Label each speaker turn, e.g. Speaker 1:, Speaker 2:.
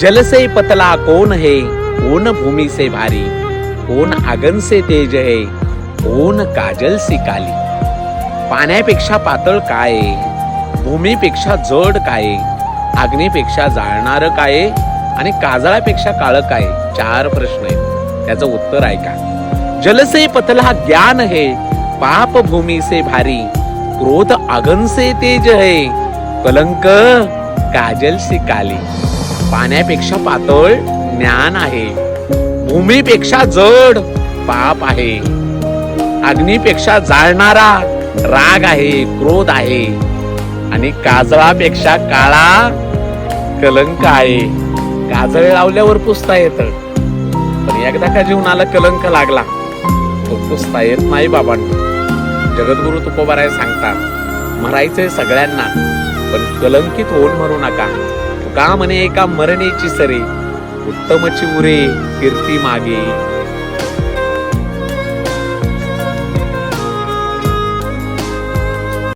Speaker 1: जल से पतला कौन है? कौन भूमि से भारी? कौन आगन से तेज है? कौन काजल से काली पाण्यापेक्षा पातळ काय? भूमीपेक्षा जड काय? आग्नेपेक्षा अग्नीपेक्षा जाळणार काय? आणि काजळापेक्षा काळ काय? चार प्रश्न आहेत. त्याचं उत्तर ऐका. जल से पतला ज्ञान हे? पाप भूमि से भारी? क्रोध अगन से तेज है? कलंक काजल से काली पाण्यापेक्षा पातळ ज्ञान आहे. भूमीपेक्षा जड पाप आहे. अग्नीपेक्षा जाळणारा राग आहे क्रोध आहे. आणि काजळापेक्षा काळा कलंक आहे. काजळ लावल्यावर पुसता येत. पण एकदा का जीवनाला कलंक लागला तो पुसता येत नाही बाबांना. जगद्गुरु तुकोबाराय सांगतात मरायचंय सगळ्यांना पण कलंकित होऊन मरू नका. का म्हणे एका मरणेची सरे. उत्तमची उरे कीर्ती मागे.